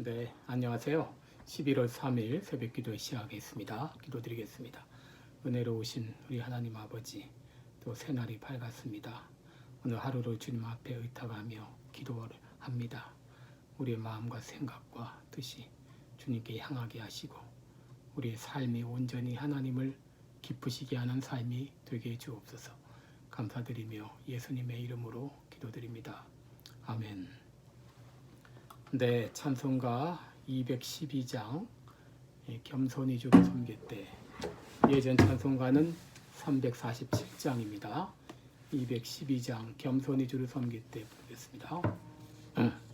네, 안녕하세요. 11월 3일 새벽 기도 시작하겠습니다. 기도 드리겠습니다. 은혜로우신 우리 하나님 아버지, 또 새날이 밝았습니다. 오늘 하루를 주님 앞에 의탁하며 기도를 합니다. 우리의 마음과 생각과 뜻이 주님께 향하게 하시고 우리의 삶이 온전히 하나님을 기쁘시게 하는 삶이 되게 해 주옵소서. 감사드리며 예수님의 이름으로 기도드립니다. 아멘. 네, 찬송가 212장 예, 겸손히 주를 섬길 때 예전 찬송가는 347장입니다. 212장 겸손히 주를 섬길 때 부르겠습니다. 겸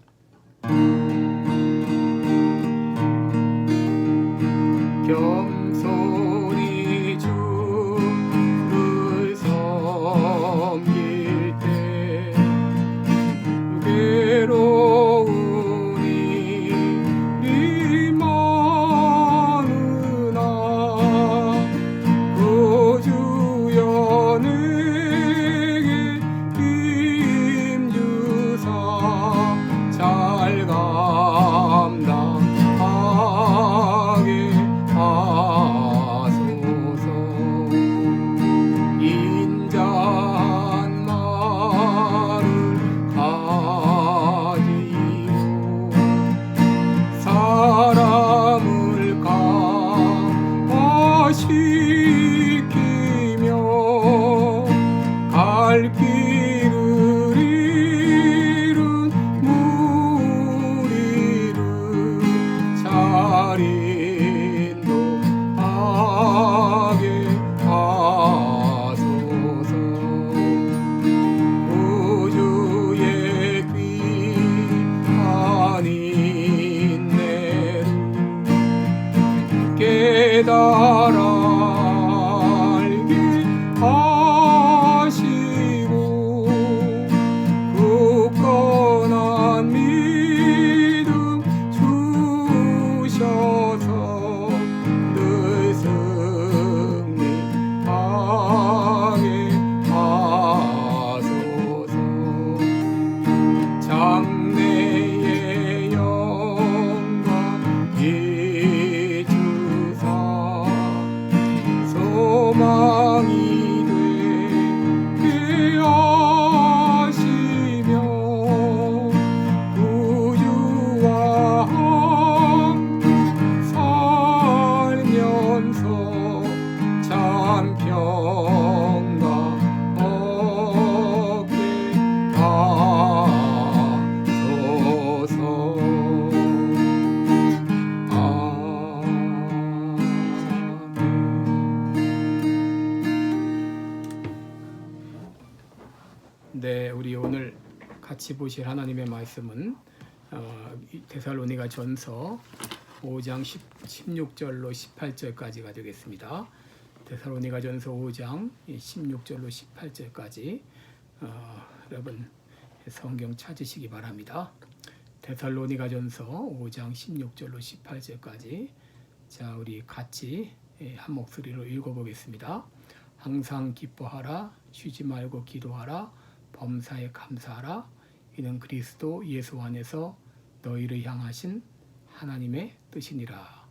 네, 우리 오늘 같이 보실 하나님의 말씀은 어, 이 데살로니가 전서 5장 10, 16절로 18절까지가 되겠습니다. 데살로니가 전서 5장 16절로 18절까지 어, 여러분 성경 찾으시기 바랍니다. 데살로니가 전서 5장 16절로 18절까지 자 우리 같이 예, 한 목소리로 읽어보겠습니다. 항상 기뻐하라 쉬지 말고 기도하라 범사에 감사하라 이는 그리스도 예수 안에서 너희를 향하신 하나님의 뜻이니라.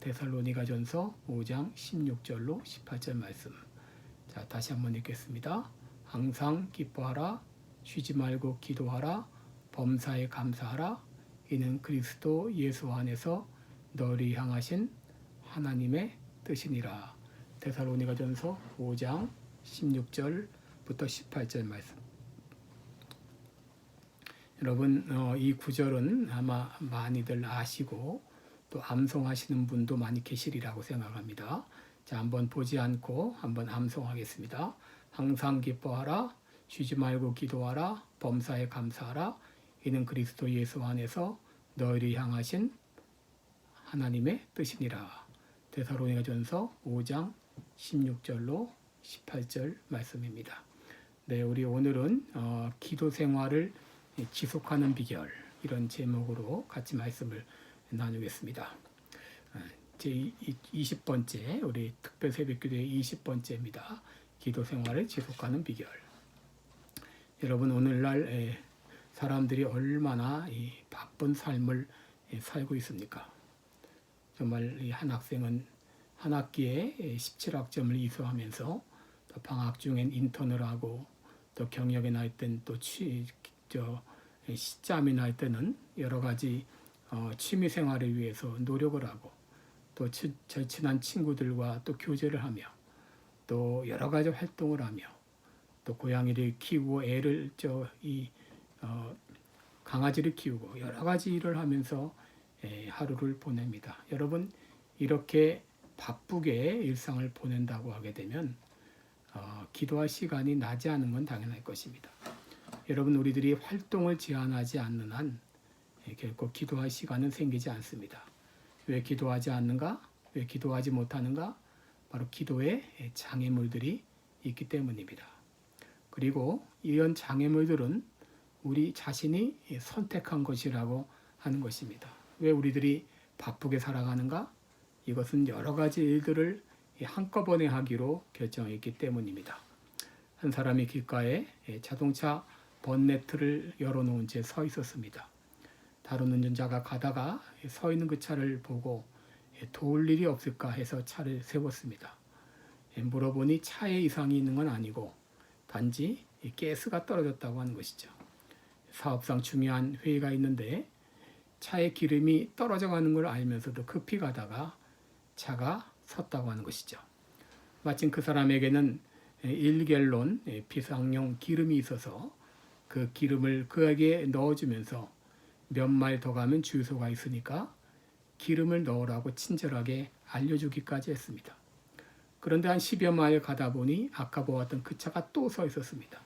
데살로니가전서 5장 16절로 18절 말씀. 자, 다시 한번 읽겠습니다. 항상 기뻐하라 쉬지 말고 기도하라 범사에 감사하라 이는 그리스도 예수 안에서 너희를 향하신 하나님의 뜻이니라. 데살로니가전서 5장 16절부터 18절 말씀. 여러분 어, 이 구절은 아마 많이들 아시고 또 암송하시는 분도 많이 계시리라고 생각합니다. 자 한번 보지 않고 한번 암송하겠습니다. 항상 기뻐하라 쉬지 말고 기도하라 범사에 감사하라 이는 그리스도 예수 안에서 너희를 향하신 하나님의 뜻이니라. 데살로니가전서 5장 16절로 18절 말씀입니다. 네, 우리 오늘은 어, 기도 생활을 지속하는 비결 이런 제목으로 같이 말씀을 나누겠습니다. 아, 제 20번째 우리 특별 새벽기도의 20번째입니다. 기도 생활을 지속하는 비결. 여러분 오늘날 에, 사람들이 얼마나 이 바쁜 삶을 예, 살고 있습니까? 정말 이한 학생은 한 학기에 17학점을 이수하면서 또 방학 중엔 인턴을 하고 또 경력에 나이 때는 또 취, 저, 시짬이 날 때는 여러 가지 어, 취미 생활을 위해서 노력을 하고 또 치- 절친한 친구들과 또 교제를 하며 또 여러 가지 활동을 하며 또 고양이를 키우고 애를 저 이 어, 강아지를 키우고 여러 가지 일을 하면서 에, 하루를 보냅니다. 여러분 이렇게 바쁘게 일상을 보낸다고 하게 되면 어, 기도할 시간이 나지 않은 건 당연할 것입니다. 여러분 우리들이 활동을 제한하지 않는 한 에, 결코 기도할 시간은 생기지 않습니다. 왜 기도하지 않는가? 왜 기도하지 못하는가? 바로 기도에 장애물들이 있기 때문입니다. 그리고 이런 장애물들은 우리 자신이 선택한 것이라고 하는 것입니다. 왜 우리들이 바쁘게 살아가는가? 이것은 여러 가지 일들을 한꺼번에 하기로 결정했기 때문입니다. 한 사람이 길가에 자동차 번네트를 열어놓은 채 서 있었습니다. 다른 운전자가 가다가 서 있는 그 차를 보고 도울 일이 없을까 해서 차를 세웠습니다. 물어보니 차에 이상이 있는 건 아니고 단지 가스가 떨어졌다고 하는 것이죠. 사업상 중요한 회의가 있는데 차에 기름이 떨어져 가는 걸 알면서도 급히 가다가 차가 섰다고 하는 것이죠. 마침 그 사람에게는 1갤론 비상용 기름이 있어서 그 기름을 그에게 넣어주면서 몇 마일 더 가면 주유소가 있으니까 기름을 넣으라고 친절하게 알려주기까지 했습니다. 그런데 한 10여 마일 가다 보니 아까 보았던 그 차가 또 서 있었습니다.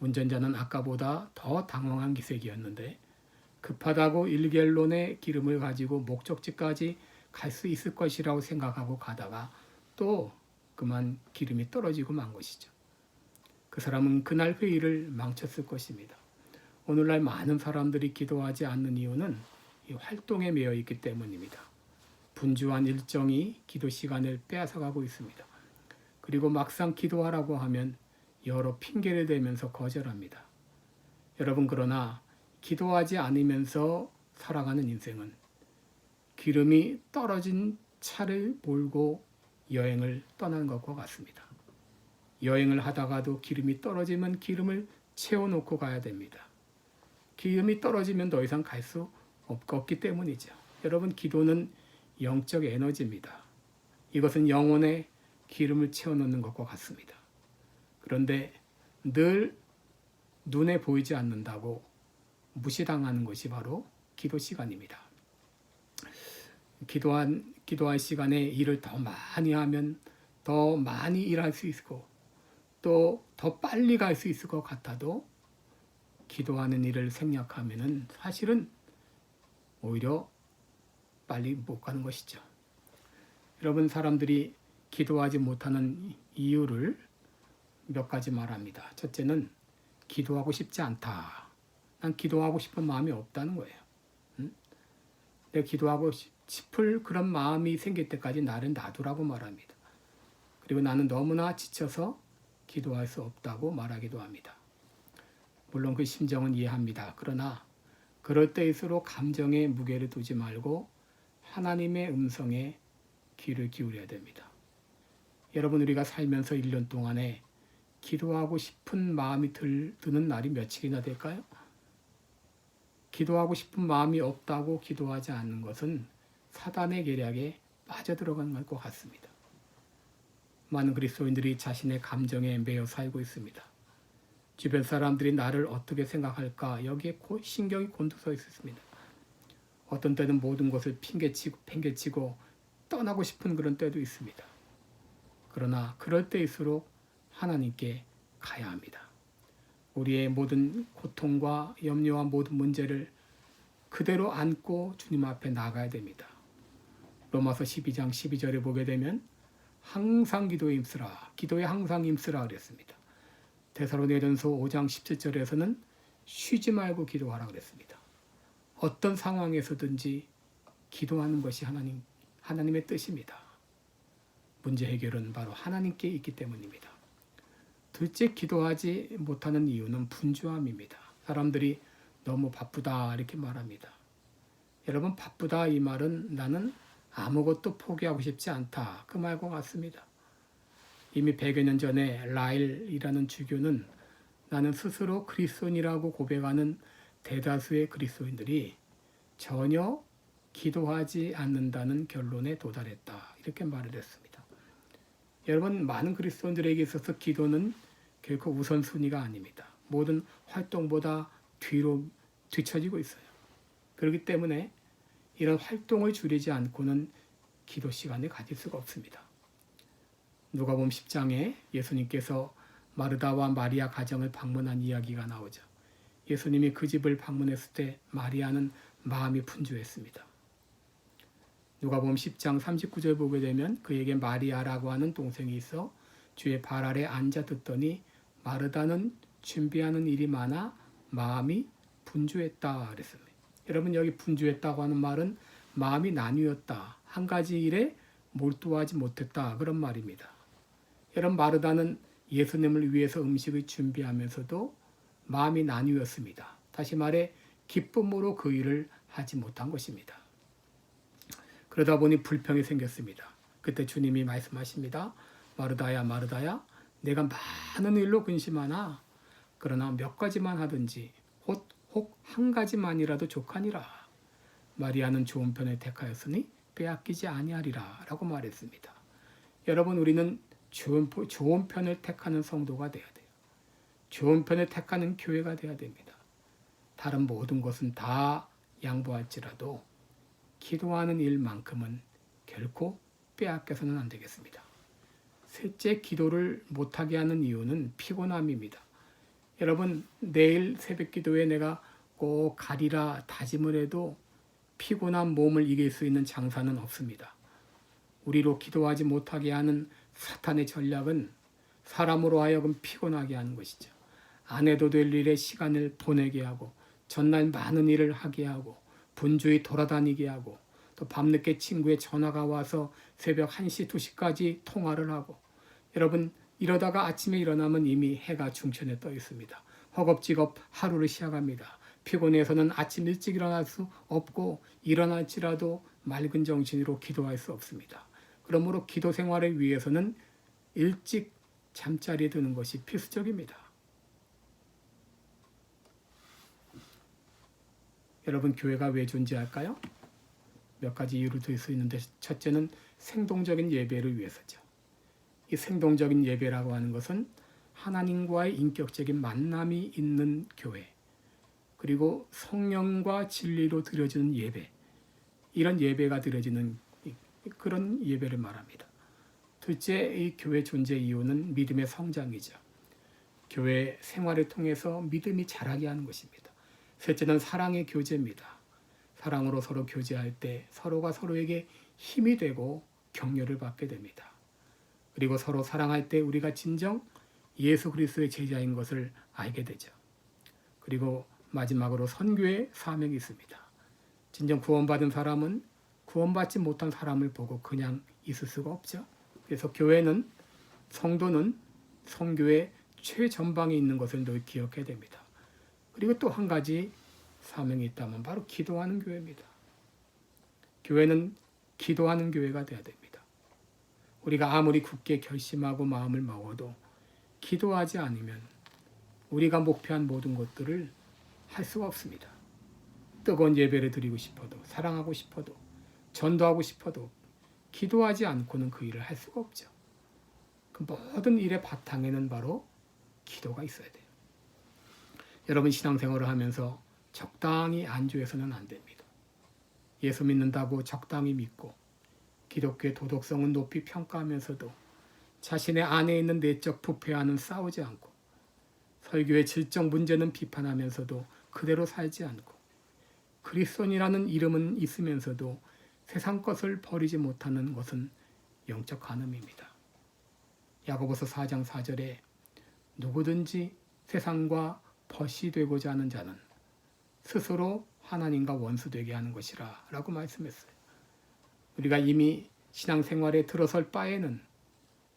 운전자는 아까보다 더 당황한 기색이었는데 급하다고 1갤론의 기름을 가지고 목적지까지 갈 수 있을 것이라고 생각하고 가다가 또 그만 기름이 떨어지고 만 것이죠. 그 사람은 그날 회의를 망쳤을 것입니다. 오늘날 많은 사람들이 기도하지 않는 이유는 이 활동에 매여 있기 때문입니다. 분주한 일정이 기도 시간을 빼앗아가고 있습니다. 그리고 막상 기도하라고 하면 여러 핑계를 대면서 거절합니다. 여러분 그러나 기도하지 않으면서 살아가는 인생은 기름이 떨어진 차를 몰고 여행을 떠나는 것과 같습니다. 여행을 하다가도 기름이 떨어지면 기름을 채워놓고 가야 됩니다. 기름이 떨어지면 더 이상 갈 수 없기 때문이죠. 여러분 기도는 영적 에너지입니다. 이것은 영혼에 기름을 채워놓는 것과 같습니다. 그런데 늘 눈에 보이지 않는다고 무시당하는 것이 바로 기도 시간입니다. 기도한 기도할 시간에 일을 더 많이 하면 더 많이 일할 수 있고 또 더 빨리 갈 수 있을 것 같아도 기도하는 일을 생략하면은 사실은 오히려 빨리 못 가는 것이죠. 여러분 사람들이 기도하지 못하는 이유를 몇 가지 말합니다. 첫째는 기도하고 싶지 않다. 난 기도하고 싶은 마음이 없다는 거예요. 응? 내가 기도하고 싶을 그런 마음이 생길 때까지 나를 놔두라고 말합니다. 그리고 나는 너무나 지쳐서 기도할 수 없다고 말하기도 합니다. 물론 그 심정은 이해합니다. 그러나 그럴 때일수록 감정에 무게를 두지 말고 하나님의 음성에 귀를 기울여야 됩니다. 여러분 우리가 살면서 1년 동안에 기도하고 싶은 마음이 들, 드는 날이 며칠이나 될까요? 기도하고 싶은 마음이 없다고 기도하지 않는 것은 사단의 계략에 빠져들어가는 것 같습니다. 많은 그리스도인들이 자신의 감정에 매여 살고 있습니다. 주변 사람들이 나를 어떻게 생각할까 여기에 신경이 곤두서 있습니다. 어떤 때는 모든 것을 핑계치고 팽개치고 떠나고 싶은 그런 때도 있습니다. 그러나 그럴 때일수록 하나님께 가야 합니다. 우리의 모든 고통과 염려와 모든 문제를 그대로 안고 주님 앞에 나가야 됩니다. 로마서 12장 12절에 보게 되면 항상 기도에 힘쓰라. 기도에 항상 힘쓰라 그랬습니다. 데살로니가전서 5장 17절에서는 쉬지 말고 기도하라 그랬습니다. 어떤 상황에서든지 기도하는 것이 하나님 하나님의 뜻입니다. 문제 해결은 바로 하나님께 있기 때문입니다. 둘째 기도하지 못하는 이유는 분주함입니다. 사람들이 너무 바쁘다 이렇게 말합니다. 여러분 바쁘다 이 말은 나는 아무것도 포기하고 싶지 않다 그 말과 같습니다. 이미 100여 년 전에 라일이라는 주교는 나는 스스로 그리스도인이라고 고백하는 대다수의 그리스도인들이 전혀 기도하지 않는다는 결론에 도달했다. 이렇게 말을 했습니다. 여러분 많은 그리스도인들에게 있어서 기도는 결코 우선순위가 아닙니다. 모든 활동보다 뒤로 뒤처지고 있어요. 그렇기 때문에 이런 활동을 줄이지 않고는 기도 시간을 가질 수가 없습니다. 누가복음 10장에 예수님께서 마르다와 마리아 가정을 방문한 이야기가 나오죠. 예수님이 그 집을 방문했을 때 마리아는 마음이 분주했습니다. 누가복음 10장 39절 보게 되면 그에게 마리아라고 하는 동생이 있어 주의 발 아래 앉아 듣더니 마르다는 준비하는 일이 많아 마음이 분주했다 그랬습니다. 여러분 여기 분주했다고 하는 말은 마음이 나뉘었다. 한 가지 일에 몰두하지 못했다. 그런 말입니다. 여러분 마르다는 예수님을 위해서 음식을 준비하면서도 마음이 나뉘었습니다. 다시 말해 기쁨으로 그 일을 하지 못한 것입니다. 그러다 보니 불평이 생겼습니다. 그때 주님이 말씀하십니다. 마르다야 마르다야 내가 많은 일로 근심하나 그러나 몇 가지만 하든지 혹 한 가지만이라도 족하니라. 마리아는 좋은 편을 택하였으니 빼앗기지 아니하리라 라고 말했습니다. 여러분 우리는 좋은, 좋은 편을 택하는 성도가 돼야 돼요. 좋은 편을 택하는 교회가 돼야 됩니다. 다른 모든 것은 다 양보할지라도 기도하는 일만큼은 결코 빼앗겨서는 안 되겠습니다. 셋째, 기도를 못하게 하는 이유는 피곤함입니다. 여러분, 내일 새벽 기도에 내가 꼭 가리라 다짐을 해도 피곤한 몸을 이길 수 있는 장사는 없습니다. 우리로 기도하지 못하게 하는 사탄의 전략은 사람으로 하여금 피곤하게 하는 것이죠. 안 해도 될 일에 시간을 보내게 하고 전날 많은 일을 하게 하고 분주히 돌아다니게 하고 또 밤늦게 친구의 전화가 와서 새벽 1시, 2시까지 통화를 하고 여러분 이러다가 아침에 일어나면 이미 해가 중천에 떠 있습니다. 허겁지겁 하루를 시작합니다. 피곤해서는 아침 일찍 일어날 수 없고 일어날지라도 맑은 정신으로 기도할 수 없습니다. 그러므로 기도 생활을 위해서는 일찍 잠자리에 드는 것이 필수적입니다. 여러분 교회가 왜 존재할까요? 몇 가지 이유를 들 수 있는데 첫째는 생동적인 예배를 위해서죠. 이 생동적인 예배라고 하는 것은 하나님과의 인격적인 만남이 있는 교회, 그리고 성령과 진리로 드려지는 예배, 이런 예배가 드려지는 그런 예배를 말합니다. 둘째, 이 교회 존재 이유는 믿음의 성장이죠. 교회 생활을 통해서 믿음이 자라게 하는 것입니다. 셋째는 사랑의 교제입니다. 사랑으로 서로 교제할 때 서로가 서로에게 힘이 되고 격려를 받게 됩니다. 그리고 서로 사랑할 때 우리가 진정 예수 그리스도의 제자인 것을 알게 되죠. 그리고 마지막으로 선교의 사명이 있습니다. 진정 구원받은 사람은 구원받지 못한 사람을 보고 그냥 있을 수가 없죠. 그래서 교회는 성도는 성교의 최전방에 있는 것을 늘 기억해야 됩니다. 그리고 또 한 가지 사명이 있다면 바로 기도하는 교회입니다. 교회는 기도하는 교회가 되어야 됩니다. 우리가 아무리 굳게 결심하고 마음을 먹어도 기도하지 않으면 우리가 목표한 모든 것들을 할 수가 없습니다. 뜨거운 예배를 드리고 싶어도 사랑하고 싶어도 전도하고 싶어도 기도하지 않고는 그 일을 할 수가 없죠. 그 모든 일의 바탕에는 바로 기도가 있어야 돼요. 여러분 신앙생활을 하면서 적당히 안주해서는 안 됩니다. 예수 믿는다고 적당히 믿고 기독교의 도덕성은 높이 평가하면서도 자신의 안에 있는 내적 부패와는 싸우지 않고 설교의 질적 문제는 비판하면서도 그대로 살지 않고 그리스도인이라는 이름은 있으면서도 세상 것을 버리지 못하는 것은 영적 간음입니다. 야고보서 4장 4절에 누구든지 세상과 벗이 되고자 하는 자는 스스로 하나님과 원수 되게 하는 것이라 라고 말씀했어요. 우리가 이미 신앙생활에 들어설 바에는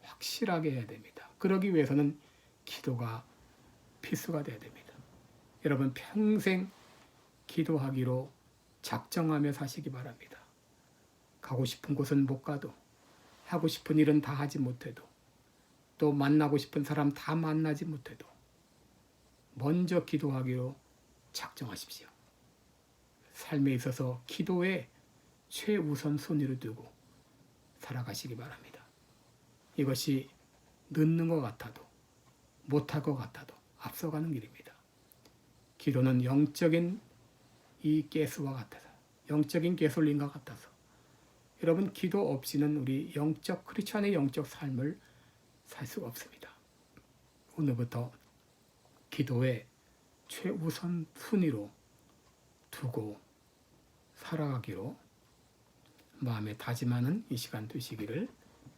확실하게 해야 됩니다. 그러기 위해서는 기도가 필수가 돼야 됩니다. 여러분 평생 기도하기로 작정하며 사시기 바랍니다. 가고 싶은 곳은 못 가도 하고 싶은 일은 다 하지 못해도 또 만나고 싶은 사람 다 만나지 못해도 먼저 기도하기로 작정하십시오. 삶에 있어서 기도에 최우선 순위를 두고 살아가시기 바랍니다. 이것이 늦는 것 같아도 못할 것 같아도 앞서가는 길입니다. 기도는 영적인 이 가스와 같아서 영적인 가솔린과 같아서 여러분 기도 없이는 우리 영적 크리스천의 영적 삶을 살 수가 없습니다. 오늘부터 기도에 최우선 순위로 두고 살아가기로 마음에 다짐하는 이 시간 되시기를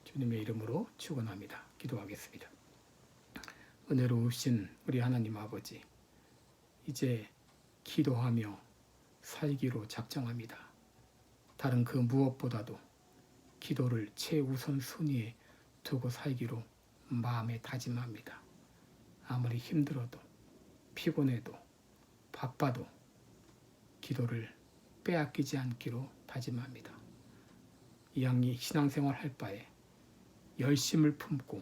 주님의 이름으로 축원합니다. 기도하겠습니다. 은혜로우신 우리 하나님 아버지 이제 기도하며 살기로 작정합니다. 다른 그 무엇보다도 기도를 최우선 순위에 두고 살기로 마음에 다짐합니다. 아무리 힘들어도 피곤해도 바빠도 기도를 빼앗기지 않기로 다짐합니다. 이 양이 신앙생활 할 바에 열심을 품고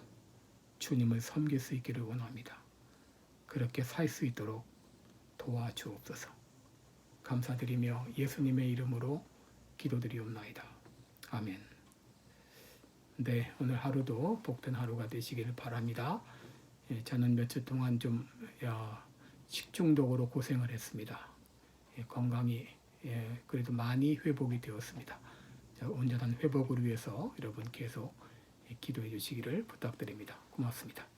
주님을 섬길 수 있기를 원합니다. 그렇게 살 수 있도록 도와주옵소서. 감사드리며 예수님의 이름으로 기도드리옵나이다. 아멘. 네, 오늘 하루도 복된 하루가 되시기를 바랍니다. 예, 저는 몇 주 동안 좀 야, 식중독으로 고생을 했습니다. 예, 건강이 예, 그래도 많이 회복이 되었습니다. 자, 온전한 회복을 위해서 여러분 계속 예, 기도해 주시기를 부탁드립니다. 고맙습니다.